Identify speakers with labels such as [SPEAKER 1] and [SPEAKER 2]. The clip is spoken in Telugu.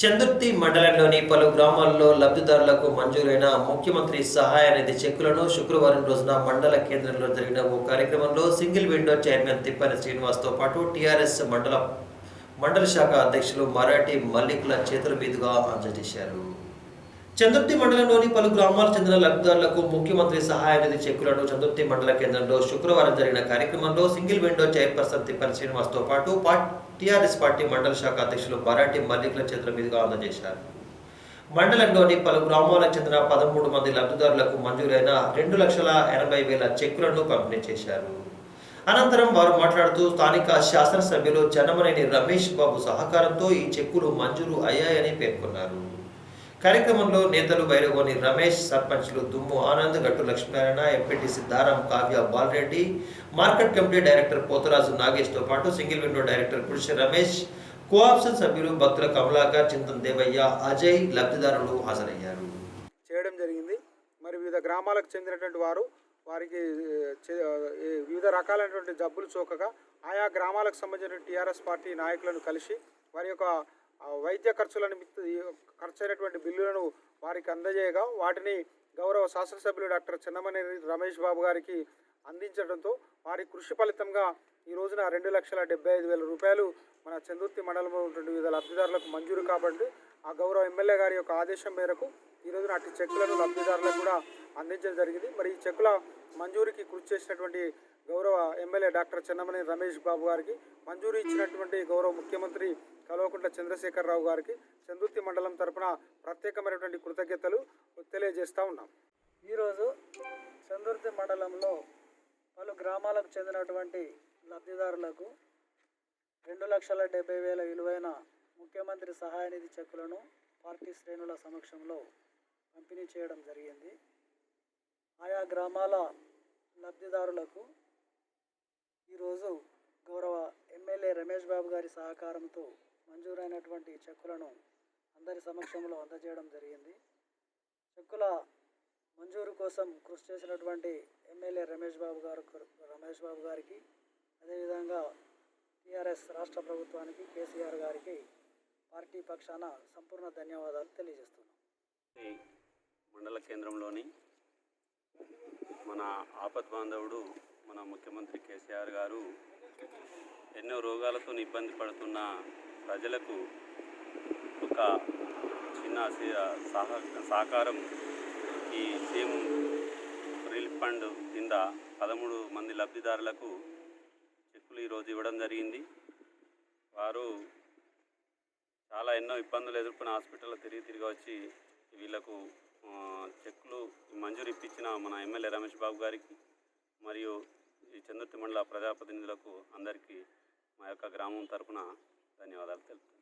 [SPEAKER 1] చందుర్తి మండలంలోని పలు గ్రామాల్లో లబ్ధిదారులకు మంజూరైన ముఖ్యమంత్రి సహాయ నిధి చెక్కులను శుక్రవారం రోజున మండల కేంద్రంలో జరిగిన ఓ కార్యక్రమంలో సింగిల్ విండో చైర్మన్ తిప్పని శ్రీనివాస్తో పాటు టీఆర్ఎస్ మండల మండల శాఖ అధ్యక్షులు మరాఠీ మల్లికుల చేతుల మీదుగా అందజేశారు. చంద్రుర్తి మండలంలోని పలు గ్రామాలకు చెందిన లబ్ధిదారులకు ముఖ్యమంత్రి సహాయ నిధి చెక్కులను చంద్రుర్తి మండల కేంద్రంలో శుక్రవారం జరిగిన కార్యక్రమంలో సింగిల్ విండో చైర్పర్సన్ తిప్పని శ్రీనివాస్తో పాటు టీఆర్ఎస్ పార్టీ మండల శాఖ అధ్యక్షులు మరాఠీ మల్లికుల చేతుల మీదుగా అందజేశారు. మండలంలోని పలు గ్రామాలకు చెందిన పదమూడు మంది లబ్ధిదారులకు మంజూరైన రెండు లక్షల ఎనభై వేల చెక్కులను పంపిణీ చేశారు. అనంతరం వారు మాట్లాడుతూ స్థానిక శాసనసభ్యులు జనమనేని రమేష్ బాబు సహకారంతో ఈ చెక్కులు మంజూరు అయ్యాయని పేర్కొన్నారు. కార్యక్రమంలో నేతలు బైరగోని రమేష్ సర్పంచ్లు దుమ్ము Anand Gattu Lakshminarayana MPTC Daram Kavya Balreddy market committee director Potharaju నాగేష్తో పాటు సింగిల్ విండో డైరెక్టర్ పురుష రమేష్ కోఆప్షన్ సభ్యులు భక్తుల కమలాకర్ చింతన్ దేవయ్య అజయ్ లబ్ధిదారులు హాజరయ్యారు.
[SPEAKER 2] చేయడం జరిగింది. మరి వివిధ గ్రామాలకు చెందినటువంటి వారు వారికి చే- వివిధ రకాలైనటువంటి జబ్బులు సోకగా ఆయా గ్రామాలకు సంబంధించిన టీఆర్ఎస్ పార్టీ నాయకులను కలిసి వారి యొక్క వైద్య ఖర్చులను ఖర్చు అయినటువంటి బిల్లులను వారికి అందజేయగా వాటిని గౌరవ శాసనసభ్యులు డాక్టర్ చిన్నమనేని రమేష్ బాబు గారికి అందించడంతో వారి కృషి ఫలితంగా ఈ రోజున రెండు లక్షల డెబ్బై ఐదు వేల రూపాయలు మన చందుర్తి మండలంలో ఉన్నటువంటి వివిధ లబ్ధిదారులకు మంజూరు కాబట్టి ఆ గౌరవ ఎమ్మెల్యే గారి యొక్క ఆదేశం మేరకు ఈ రోజున అట్టి చెక్కులను లబ్ధిదారులకు కూడా అందించడం జరిగింది. మరి ఈ చెక్కుల మంజూరికి కృషి చేసినటువంటి గౌరవ ఎమ్మెల్యే డాక్టర్ చెన్నమనే రమేష్ బాబు గారికి మంజూరు ఇచ్చినటువంటి గౌరవ ముఖ్యమంత్రి కల్వకుంట్ల చంద్రశేఖరరావు గారికి చందుర్తి మండలం తరపున ప్రత్యేకమైనటువంటి కృతజ్ఞతలు తెలియజేస్తూ ఉన్నాం.
[SPEAKER 3] ఈరోజు చందుర్తి మండలంలో పలు గ్రామాలకు చెందినటువంటి లబ్ధిదారులకు రెండు లక్షల డెబ్బై వేల విలువైన ముఖ్యమంత్రి సహాయ నిధి చెక్కులను పార్టీ శ్రేణుల సమక్షంలో పంపిణీ చేయడం జరిగింది. ఆయా గ్రామాల లబ్ధిదారులకు ఈరోజు గౌరవ ఎమ్మెల్యే రమేష్ బాబు గారి సహకారంతో మంజూరైనటువంటి చెక్కులను అందరి సమక్షంలో అందజేయడం జరిగింది. చెక్కుల మంజూరు కోసం కృషి చేసినటువంటి ఎమ్మెల్యే రమేష్ బాబు గారు రమేష్ బాబు గారికి అదేవిధంగా టీఆర్ఎస్ రాష్ట్ర ప్రభుత్వానికి కేసీఆర్ గారికి పార్టీ పక్షాన సంపూర్ణ ధన్యవాదాలు తెలియజేస్తున్నాం.
[SPEAKER 4] మండల కేంద్రంలోని మన ఆపద్ బాంధవుడు మన ముఖ్యమంత్రి కేసీఆర్ గారు ఎన్నో రోగాలతో ఇబ్బంది పడుతున్న ప్రజలకు ఒక చిన్న సహ సహకారం ఈ సీఎం రిలీఫ్ ఫండ్ కింద పదమూడు మంది లబ్ధిదారులకు చెక్కులు ఈరోజు ఇవ్వడం జరిగింది. వారు చాలా ఎన్నో ఇబ్బందులు ఎదుర్కొన్న హాస్పిటల్లో తిరిగి తిరిగి వచ్చి వీళ్ళకు చెక్కులు మంజూరు ఇప్పించిన మన ఎమ్మెల్యే రమేష్ బాబు గారికి మరియు ఈ చంద్రుతి మండల ప్రజాప్రతినిధులకు అందరికీ మా యొక్క గ్రామం తరపున ధన్యవాదాలు తెలుపుతాను